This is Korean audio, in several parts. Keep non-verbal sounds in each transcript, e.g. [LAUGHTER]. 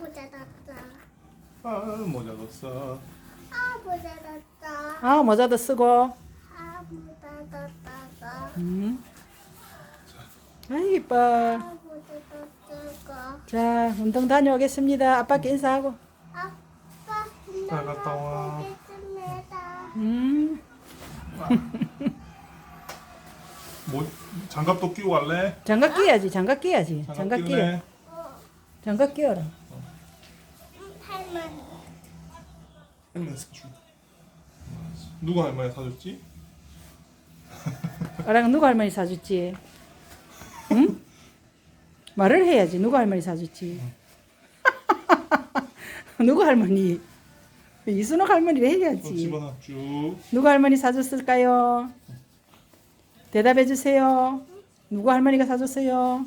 모자 놨다. 아 모자 뒀어 아 모자 놨다. 아 모자도 쓰고. 아 모자 놨다. 음. 아이 이뻐. 아. 자 운동 다녀오겠습니다. 아빠께 인사하고. 아빠 잘 갔다 와. 음. 뭐 장갑도 끼고 갈래? 장갑 끼야지. 장갑 끼야지. 장갑 끼. 어, 장갑 끼워라. 할머니. 할머니 누가 할머니 사줬지? [LAUGHS] 아랑 누가 할머니 사줬지? 응? 말을 해야지. 누가 할머니 사줬지? [LAUGHS] 누가 할머니? 이순옥 할머니를 또 해야지. 집어넣어 쭉 누가 할머니 사줬을까요? 대답해 주세요. 누구 할머니가 사줬어요?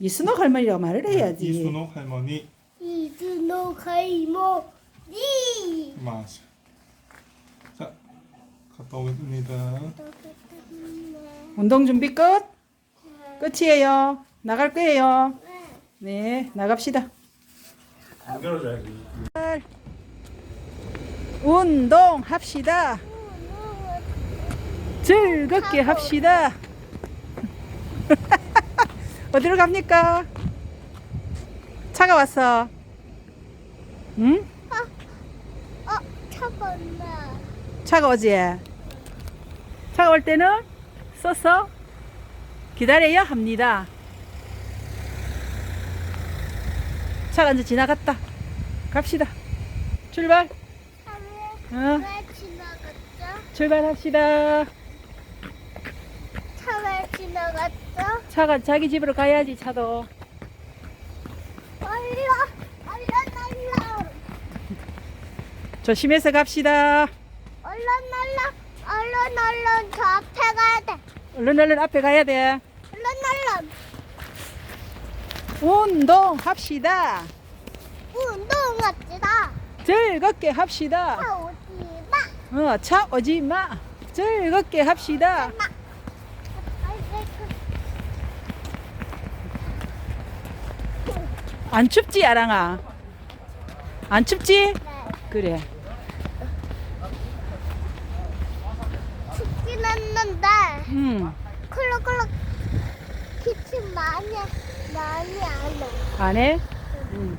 이순옥 할머니라고 말을 해야지. 이순옥 할머니 이준호 갈모 니. 맞아 자 갔다 오겠습니다 운동 준비 끝? 끝이에요. 나갈 거예요. 네, 나갑시다. 안 열어줘야지 운동 합시다. 즐겁게 합시다. [LAUGHS] 어디로 갑니까? 차가 왔어. 응? 어 차가웠나. 차가 오지? 차가 올 때는 써서 기다려야 합니다. 차가 이제 지나갔다. 갑시다. 출발. 차왜 어, 왜 지나갔죠? 출발합시다. 차왜 지나갔죠? 차가 자기 집으로 가야지, 차도. 얼른 얼른 얼른 조심해서 갑시다. 얼른 얼른 얼른 얼른 저 앞에 가야 돼. 얼른 얼른 앞에 가야 돼. 얼른 얼른 운동합시다. 운동합시다. 즐겁게 합시다. 차 오지 마. 어, 차 오지 마. 즐겁게 합시다. 안 춥지, 아랑아? 안 춥지? 그래. 춥긴 음, 콜록콜록 기침 많이 많이 안 해. 안 해? 음.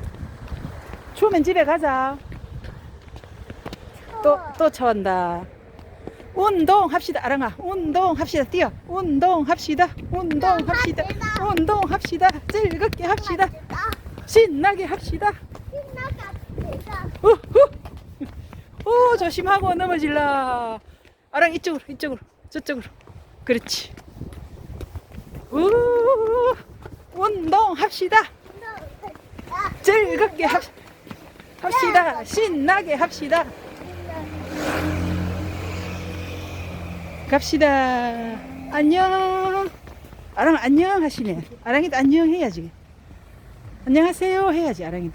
추우면 집에 가자. 또, 또 차온다. 운동합시다, 아랑아. 운동합시다, 뛰어. 운동합시다. 운동합시다. 운동합시다. 즐겁게 합시다. 신나게 합시다. 신나갑시다. 우후. 오, 조심하고 넘어질라. 아랑 이쪽으로, 이쪽으로, 저쪽으로. 그렇지. 우, 운동합시다. 즐겁게 합, 합시다. 신나게 합시다. 갑시다. 안녕. 아랑 안녕 하시네. 아랑이도 안녕 해야지. 안녕하세요 해야지 아랑이도.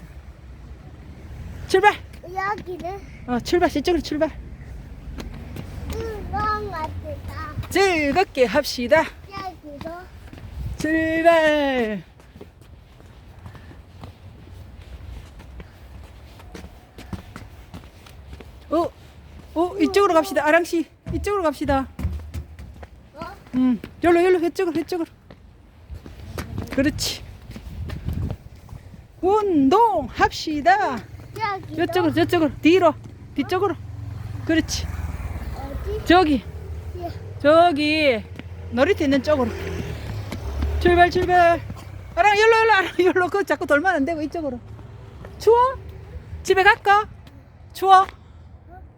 출발. 여기는 어 출발 이쪽으로 출발. 즐겁게 합시다. 출발. 어, 어 이쪽으로 갑시다. 아랑 씨 이쪽으로 갑시다. 어? 음, 열로 열로 이쪽으로 이쪽으로. 그렇지. 운동합시다. 이쪽으로 저쪽으로 뒤로 뒤쪽으로. 그렇지. 저기 예. 저기 놀이터 있는 쪽으로. 출발 출발. 아랑 열로 열로 [LAUGHS] 열로 그 자꾸 돌면 안 되고 이쪽으로. 추워? 집에 갈까? 추워?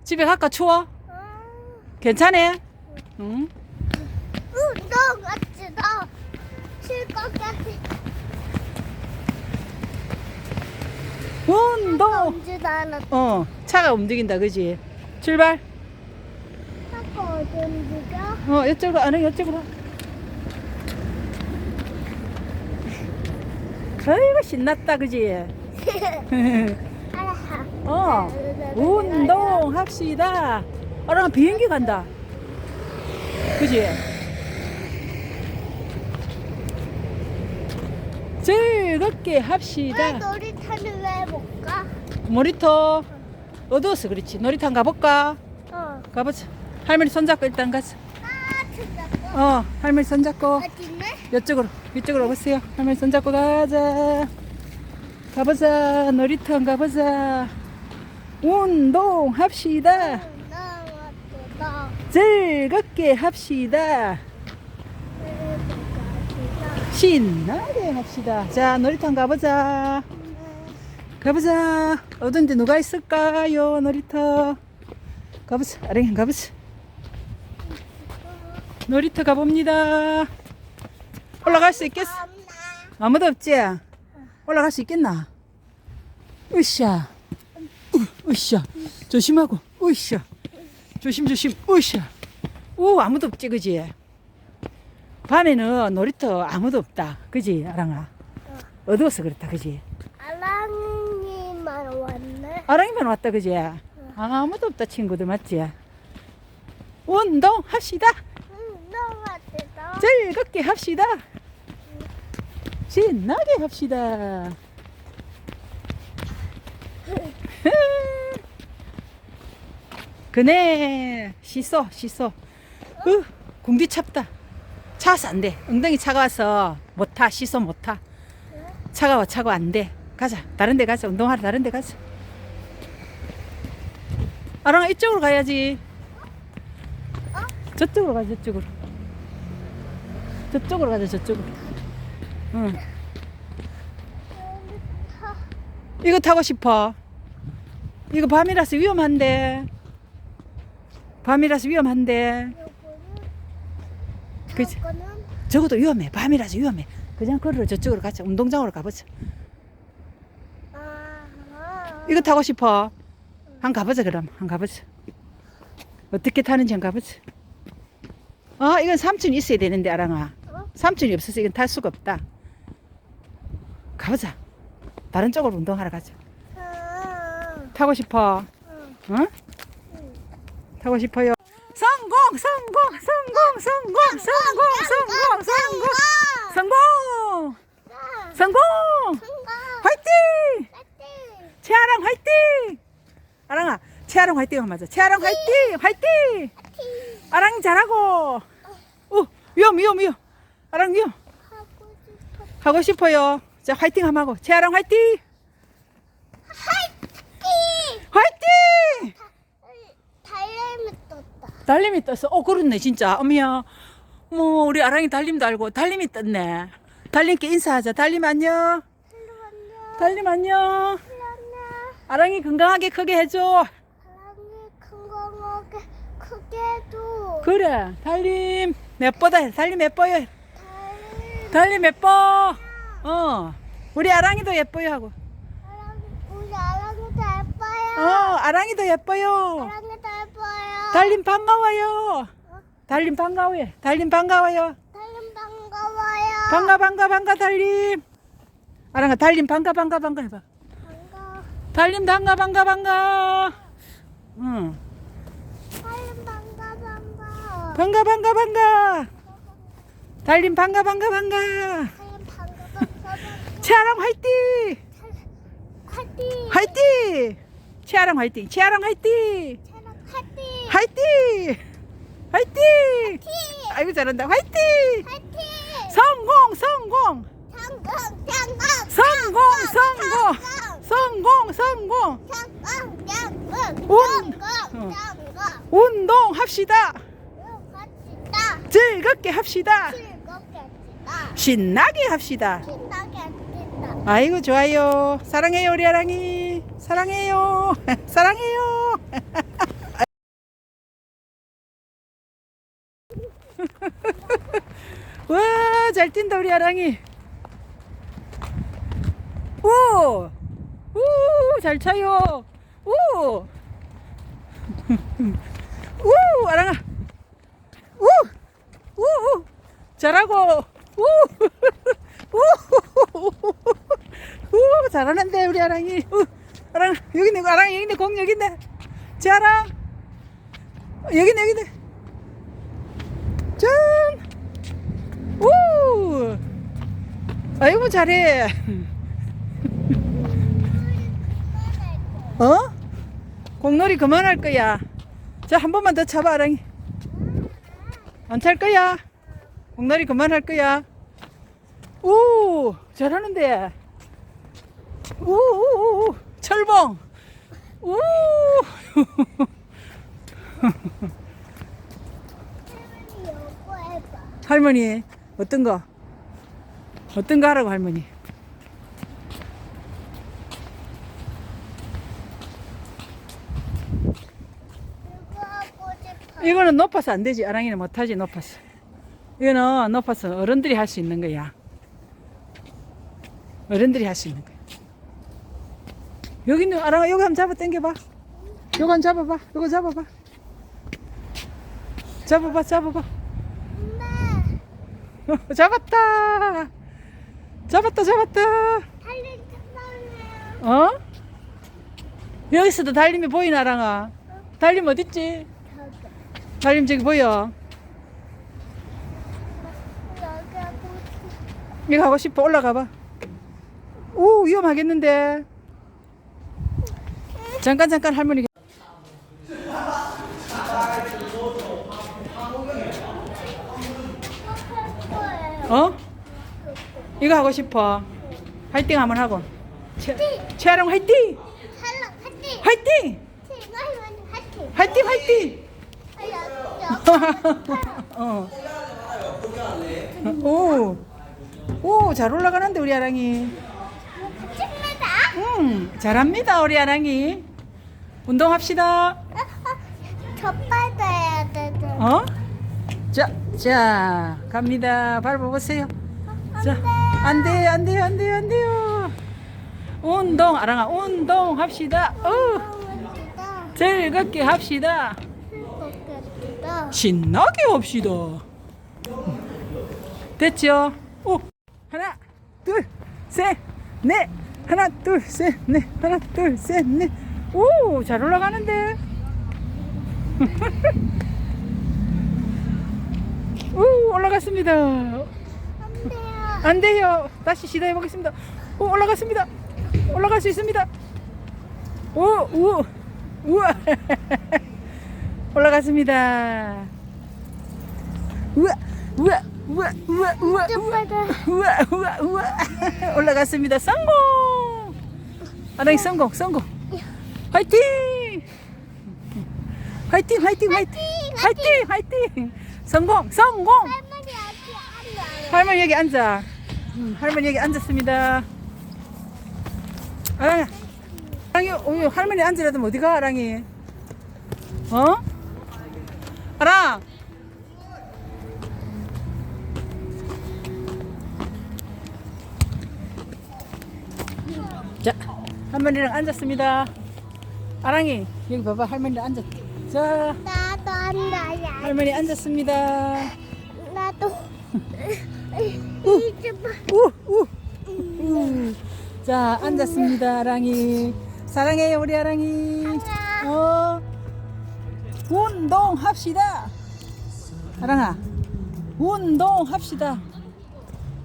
집에 갈까 추워? 어, 괜찮아? 응? 운동합시다. 쉴것 같아. 운동. 어 차가 움직인다 그지? 출발. 움직여? 어 이쪽으로 아랑 이쪽으로. 아이고 신났다 그지? [LAUGHS] 어 운동합시다. 아랑 비행기 간다. 그지? 즐겁게 왜 합시다. 놀이터는 왜 못 가? 놀이터 어두워서 그렇지. 놀이터 가볼까? 어. 가보자. 할머니 손잡고 일단 가자. 어, 할머니 손잡고? 이쪽으로 이쪽으로 오세요. 할머니 손잡고 가자. 가보자. 놀이터 가보자. 운동합시다. 즐겁게 합시다. 신나게 합시다. 자, 놀이터 가보자. 가보자. 어딘데 누가 있을까요? 놀이터. 가보자. 아랭이 가보자. 놀이터 가봅니다. 올라갈 수 있겠어? 아무도 없지? 올라갈 수 있겠나? 으쌰. 으, 으쌰. 조심하고. 으쌰. 조심 조심. 으쌰. 오 아무도 없지 그지? 밤에는 놀이터 아무도 없다. 그지 아랑아? 어두워서 그렇다 그지? 아랑이만 왔네. 아랑이만 왔다 그지? 아무도 없다 친구들 맞지? 운동합시다. 즐겁게 합시다. 신나게 합시다. [LAUGHS] 그네 씻어 씻어. 으 공기 찹다. 차가서 안 돼. 엉덩이 차가워서 못 타. 씻어 못 타. 차가워 차가워 안 돼. 가자. 다른 데 가자. 운동하러 다른 데 가자. 아랑아 이쪽으로 가야지. 저쪽으로 가자 저쪽으로. 저쪽으로 가자 저쪽으로. 응. 이거 타고 싶어. 이거 밤이라서 위험한데. 밤이라서 위험한데. 저거는 저것도 위험해. 밤이라서 위험해. 그냥 걸어 저쪽으로 가자. 운동장으로 가보자. 아, 이거 타고 싶어. 한 가보자 그럼. 한 가보자. 어떻게 타는지 한 가보자. 아 이건 삼촌이 있어야 되는데 아랑아. 어? 삼촌이 없어서 이건 탈 수가 없다. 가보자. 다른 쪽으로 운동하러 가자. 아, 타고 싶어. 응. 응? 타고 싶어요. 성공, 성공, 성공, 성공, 성공, 성공, 성공, 성공, 아, 성공. 성공. 화이팅! 채아랑 화이팅! 아랑아, 채아랑 화이팅 한번 하자. 채아랑 화이팅! 화이팅! 아랑이 잘하고. 오, 위험, 위험, 위험. 아랑 위험. 하고 싶어. 하고 싶어요. 자, 화이팅 한번 하고. 채아랑 화이팅! 파이팅. 화이팅! 달래미 떴다. 달림이 떴어. 어, 그렇네, 진짜. 어머야. 뭐, 우리 아랑이 달림도 알고, 달림이 떴네. 달림께 인사하자. 달림 안녕. 헬로 안녕. 달림 안녕. 헬로 안녕. 아랑이 건강하게 크게 해줘. 사랑이 건강하게 크게도 그래, 달림. 예뻐다. 달림 예뻐요. 달 달림 예뻐. 어. 우리 아랑이도 예뻐요 하고. 우리 아랑이도 어, 예뻐요. 아랑이도 예뻐요. 아랑이도 예뻐요. 달림 반가워요. 달림 반가워요. 달림 반가워요. 달림 반가워요. 반가, 반가, 반가, 달림. 아랑아, 달림 반가, 반가, 반가 해봐. 반가. 달림 반가, 반가, 반가. 응. 달림 반가 반가. 반가, 반가, 반가. 달림 반가, 반가, 반가. 채아랑 화이팅! 파이팅. 화이팅! 채아랑 화이팅! 채아랑 화이팅! 화이팅! 화이팅! 아이고 잘한다. 화이팅! 성공! 성공! 성공 성공! 성공. 성공! 성공! 운. 어. 운동합시다. 즐겁게 합시다. 신나게 합시다. 신나게. 아이고 좋아요. 사랑해요 우리 아랑이. 사랑해요. [LAUGHS] 사랑해요. [LAUGHS] 와, 잘 뛴다 우리 아랑이. 오! 오, 잘 차요. 오! [LAUGHS] 오, 아랑아. 오! 오! 오! 잘하고. 오! [LAUGHS] 잘하는데 우리 아랑이. 오, 아랑 여기 있네. 아랑 여기 있네. 공 여기 있네. 자랑. 여기 있네. 여기 있네. 짠! 오! 아이고 잘해. [LAUGHS] 어? 공놀이 그만할 거야. 자, 한 번만 더 잡아, 아랑이. 안 찰 거야. 공놀이 그만할 거야. 오, 잘하는데. 오, 오, 오, 오. 철봉. 오. [LAUGHS] 할머니, 어떤 거? 어떤 거 하라고, 할머니? 이거는 높아서 안 되지. 아랑이는 못하지, 높아서. 이거는 높아서 어른들이 할 수 있는 거야. 어른들이 할 수 있는 거야. 여기는, 아랑아, 여기 한번 잡아 당겨봐. 요거 한번 잡아봐. 요거 잡아봐. 잡아봐, 잡아봐. 엄마, 잡았다. 잡았다, 잡았다. 어? 여기서도 달림이 보이나, 아랑아? 달림 어딨지? 달림 저기 보여. 여기 하고 싶어. 이거 하고 싶어 올라가 봐. 오 위험하겠는데. 잠깐 잠깐 할머니. 어? 이거 하고 싶어. 화이팅 한번 하고. 최, 최아랑 화이팅! 화이팅! 화이팅 화이팅! 아, 여기, 여기. 어. 오. 오, 잘 올라가는데 우리 아랑이. 찍는다. 음, 잘합니다 우리 아랑이. 운동합시다. 저 받아야 돼. 어? 자, 자, 갑니다. 밟아보세요. 자, 안 돼, 안 돼요, 안 돼요, 안 돼요. 운동, 아랑아, 운동합시다. 어, 즐겁게 합시다. 신나게 합시다. 됐죠? 오, 하나, 둘, 셋, 넷. 하나, 둘, 셋, 넷. 하나, 둘, 셋, 넷. 오, 잘 올라가는데. [LAUGHS] 오, 올라갔습니다. 안 돼요. 다시 시도해 보겠습니다. 오, 올라갔습니다. 올라갈 수 있습니다. 오, 우, 우와. [LAUGHS] 올라갔습니다. 우와, 우와, 우와, 우와, 우와, 우와, 우와, 우와, 우와. [LAUGHS] 올라갔습니다. 성공. 아랑이 성공, 성공. 화이팅! 화이팅, 화이팅, 화이팅, 화이팅, 화이팅. 성공, 성공. 할머니 여기 앉아. 음, 할머니 여기 앉았습니다. 아랑이, 아랑이, 어, 할머니 앉으라도 어디가, 아랑이? 어? 아랑! 자, 할머니랑 앉았습니다. 아랑이, 여기 봐봐, 할머니랑 앉았. 자, 나도 안 나요. 할머니 앉았습니다. 나도. 이제 봐. 우, 우, 우. 자, 앉았습니다, 아랑이. 사랑해요, 우리 아랑이. 어, 운동합시다. 아랑아, 운동합시다.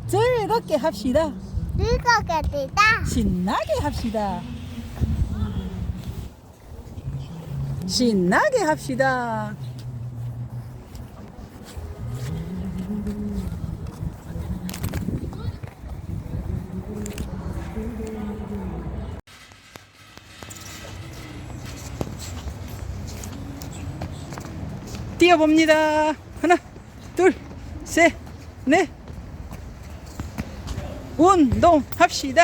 즐겁게 합시다. 늙어가지다. 신나게 합시다. 신나게 합시다. 뛰어봅니다. 하나, 둘, 셋, 넷. 운동합시다.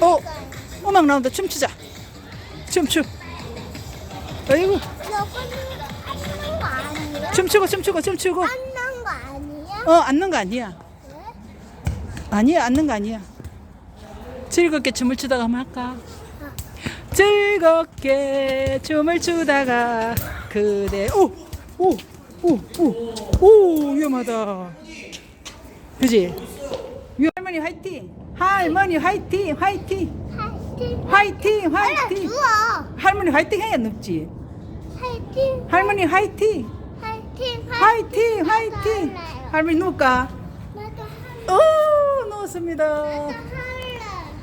어, 음악 나온다. 춤추자. 춤추. 아이고? 춤추고 춤추고 춤추고. 앉는 거 아니야? 어, 앉는 거 아니야. 왜? 아니야, 앉는 거 아니야. 즐겁게 춤을 추다가 한번 할까? 즐겁게 춤을 추다가 그대 오, 오, 오, 오, 오 위험하다. 그지? 위- 할머니 화이팅! 할머니 화이팅! 화이팅! 파이팅. 화이팅! 화이팅! 누워. 할머니 화이팅 해야 높지. 파이팅. 할머니 화이팅! 파이팅. 화이팅 화이팅. 할머니 누울까? 나도 할래 오 누웠습니다 할래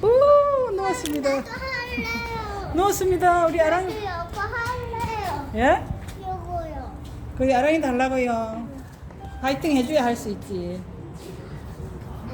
오 누웠습니다 나도 할래요 누웠습니다 우리 아랑 나도 이거 할래요 예? 거기 아랑이 달라고요. 화이팅 해줘야 할 수 있지.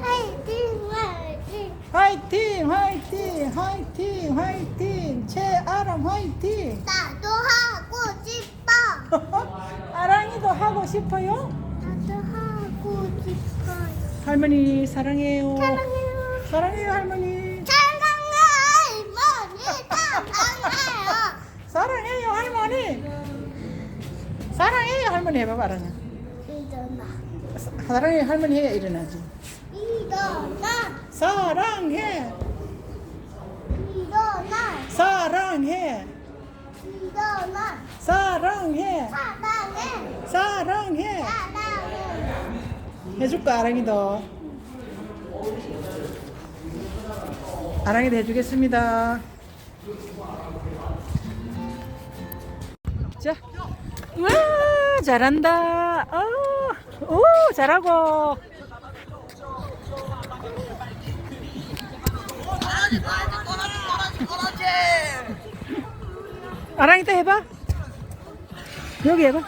화이팅 화이팅. 화이팅 화이팅 화이팅 화이팅. 최아랑 화이팅. 나도 하고 싶어. [LAUGHS] 아랑이도 하고 싶어요? 나도 하고 싶어요 할머니 사랑해요. 사랑해요. 사랑해요 할머니. [LAUGHS] 사랑해요 할머니. 사랑해요. 사랑해요 할머니 사랑해요 할머니 해봐봐 아랑아 일어나. 사랑해요 할머니 해야 일어나지. 일어나. 사랑해. 일어나. 사랑해. 일어나. 사랑해. 사랑해. 사랑해. 사랑해. 해줄까 아랑이도 아랑이도 해주겠습니다 와 잘한다. 어, 오 잘하고. 아랑이 또 해봐. 여기 해봐.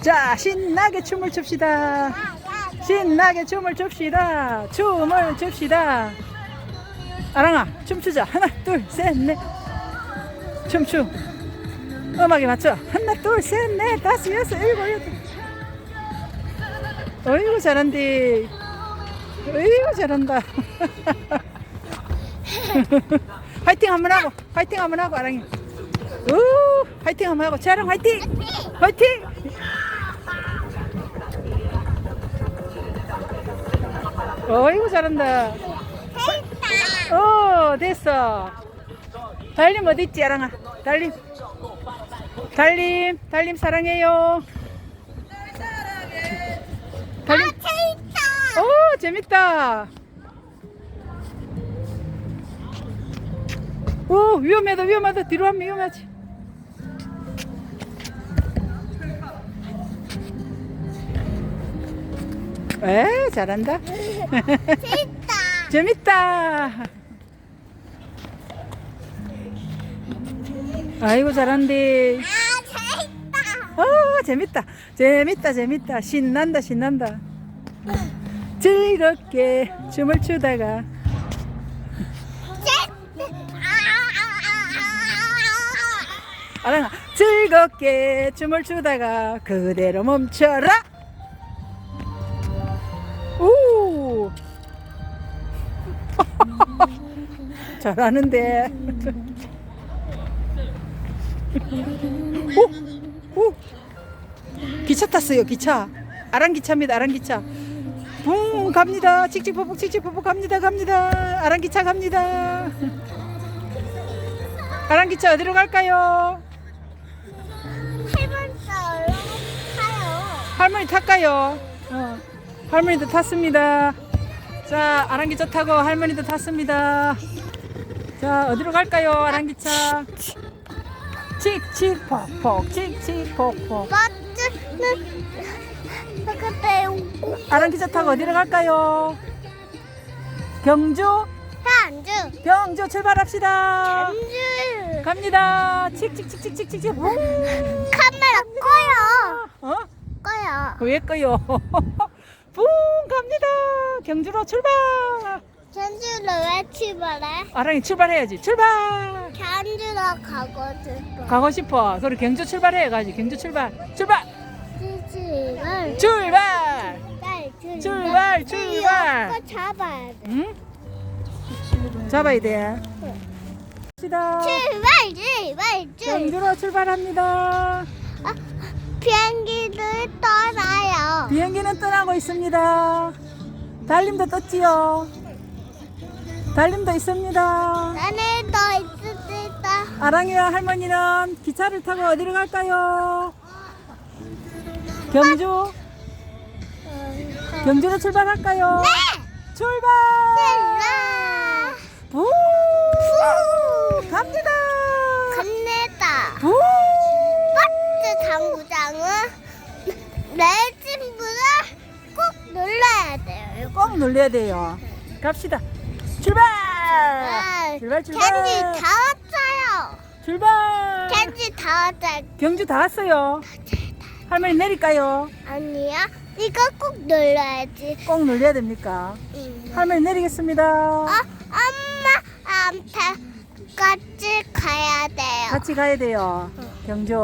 자 신나게 춤을 춥시다. 신나게 춤을 춥시다. 춤을 춥시다 아랑아 춤추자. 하나 둘셋 넷. 춤추. 음악에 맞춰. 하나 둘셋 넷. 다섯 여섯 일곱 여덟. 어이구 잘한디. 어이구 잘한다. [LAUGHS] 화이팅 한번 하고 화이팅 한번 하고 아랑이. 우 화이팅 한번 하고. 재아랑 화이팅. 화이팅. 어이구 잘한다 어 됐어. 달림 어디 있지 아랑아? 달림. 달림 달림 사랑해요. 달림. 오 재밌다. 오 위험하다 위험하다. 뒤로 하면 위험하지. 에 잘한다. 재밌다. [LAUGHS] 재밌다 아이고 잘한디. 아 재밌다 어 재밌다. 재밌다 재밌다. 신난다 신난다. 즐겁게 춤을 추다가. 아랑아 즐겁게 춤을 추다가 그대로 멈춰라. 오! [LAUGHS] 잘하는데 오, 오. 기차 탔어요 기차 아랑 기차입니다 아랑 기차 붕 갑니다 칙칙폭폭 칙칙폭폭 갑니다 갑니다 아랑 기차 갑니다 아랑 기차 어디로 갈까요? 할머니 탈까요? 어, 할머니도 탔습니다. 자, 아랑기차 타고 할머니도 탔습니다. 자, 어디로 갈까요? 아랑기차. 칙칙 폭폭, 칙칙 폭폭. 멋지는 그때 아랑기차 타고 어디로 갈까요? 경주? 한주 경주 출발합시다. 한주 갑니다. 칙칙칙칙칙칙. 붕. 카메라 꺼요 어? 꺼요 왜 꺼요? [LAUGHS] 붕 갑니다. 경주로 출발. 전주로 왜 출발해? 아랑이 출발해야지. 출발. 전주로 가고 싶어 가고 싶어. 그래 경주 출발해 가지. 경주 출발. 출발. 출발. 빨리 출발, 출발. 이거 잡아야 돼 응? 잡아야 돼. 갑시다. 출발 출발 출발 경주로 출발합니다. 아, 비행기를 떠나요 비행기는 떠나고 있습니다. 달림도 떴지요. 달림도 있습니다. 안에 더 있다 아랑이와 할머니는 기차를 타고 어디로 갈까요? 경주? 경주로 출발할까요? 네! 출발! 출발 부! 갑니다! 우! 버스 당구장은 내 친구를 꼭 눌러야 돼요. 이거. 꼭 눌러야 돼요. 갑시다. 출발! 아, 출발 출발. 캔디 다 왔어요. 출발. 캔디 다 왔어요. 경주 다 왔어요. 할머니 내릴까요? 아니야. 이거 꼭 눌러야지. 꼭 눌려야 됩니까? 응. 할머니 내리겠습니다. 어, 엄마한테 같이 가야 돼요. 같이 가야 돼요. 경주.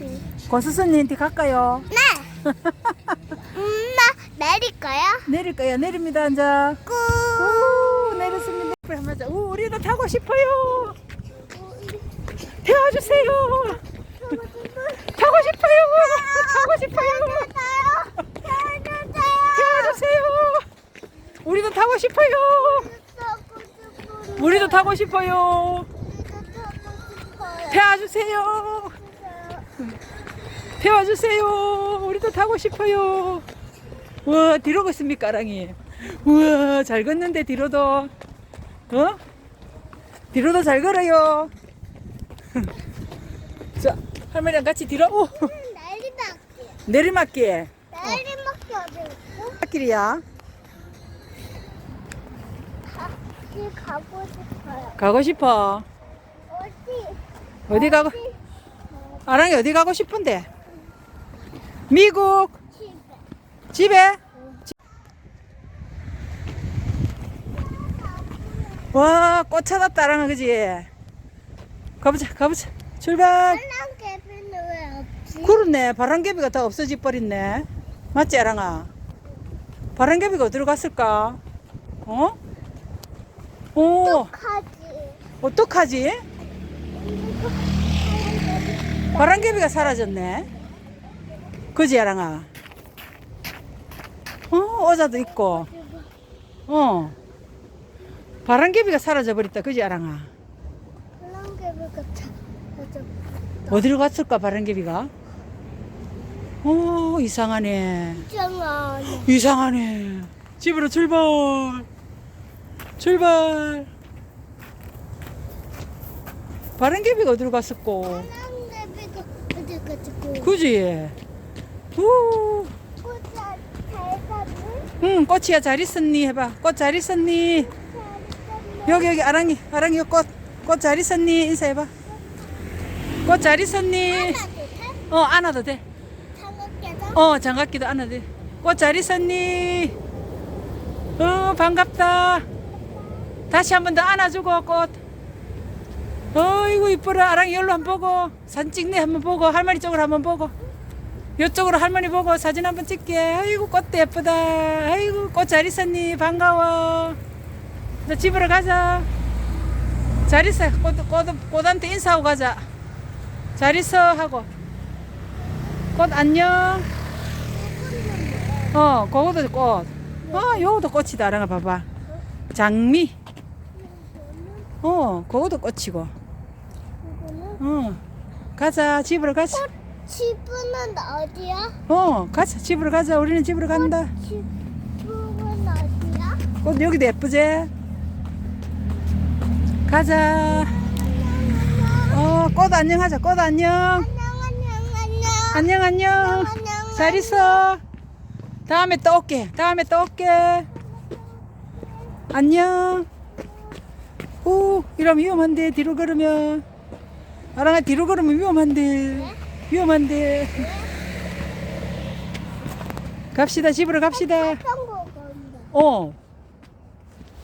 응. 고수선님한테 갈까요? 네. [LAUGHS] 엄마 내릴까요? 내릴 거야. 내립니다. 앉아. 꾹. 한번 하자. 오, 우리도 타고 싶어요. 태워주세요. 타고 싶어요. 타고 싶어요. 태워주세요. 우리도 타고 싶어요. 우리도 타고 싶어요. 태워주세요. 태워주세요. 우리도 타고 싶어요. 와, 뒤로 걷습니까, 아랑이? 우와, 잘 걷는데, 뒤로도. 어? 뒤로도 잘 걸어요. [LAUGHS] 자, 할머니랑 같이 뒤로, 오! 내리막길. 내리막길. 내리막길 어디 있어? 길이야. 같이 가고 싶어요. 가고 싶어. 어디? 어디 가고, 아랑이 어디 가고 싶은데? 미국. 집에. 집에? 와, 꽃 찾았다, 아랑아, 그지? 가보자, 가보자. 출발. 빨랑 개비는 왜 없지? 그렇네, 바람개비가 다 없어져 버렸네. 맞지, 아랑아? 바람개비가 어디로 갔을까? 어? 오, 가지. 어떡하지? 바람개비가 사라졌네. 그지, 아랑아? 어, 어자도 있고. 어. 바람개비가 사라져 버렸다. 그지, 아랑아? 빨랑 개비가 찾아줘. 어디로 갔을까, 바람개비가? 어, 이상하네. 있잖아. 이상하네. 집으로 출발. 출발. 바람개비가 어디로 갔었고. 빨랑 개비가 어디 가지고? 그지? 우. 꽃이 잘 가는? 응, 꽃이야 잘 있었니? 해봐. 꽃 잘 있었니? 여기 여기 아랑이 아랑이 여기 꽃. 꽃 잘 있었니? 인사해봐. 꽃 잘 있었니? 어 안아도 돼. 어 장갑기도 안아도 돼. 꽃 잘 있었니? 어 반갑다. 다시 한 번 더 안아주고 꽃. 어이구 이쁘라 아랑이 열로 한번 보고 사진 찍네 한번 보고 할머니 쪽으로 한번 보고 이쪽으로 할머니 보고 사진 한번 찍게 아이고 꽃도 예쁘다 아이고 꽃 잘 있었니 반가워 나 집으로 가자. 잘 있어. 꽃, 꽃, 꽃한테 인사하고 가자. 잘 있어 하고. 꽃 안녕. 어 그거도 꽃. 어, 요거도 꽃이다. 아랑아 봐봐. 장미. 어 그거도 꽃이고? 어 가자. 집으로 가자. 집은 어디야? 어 가자. 집으로 가자. 우리는 집으로 간다. 집은 어디야? 꽃 여기도 예쁘지 가자. 어 꽃 안녕하자 꽃 안녕. 안녕 안녕. 안녕 안녕 잘 있어. 다음에 또 올게 다음에 또 올게. 안녕. 오 이러면 위험한데 뒤로 걸으면. 아랑아 뒤로 걸으면 위험한데 위험한데. 갑시다 집으로 갑시다. 어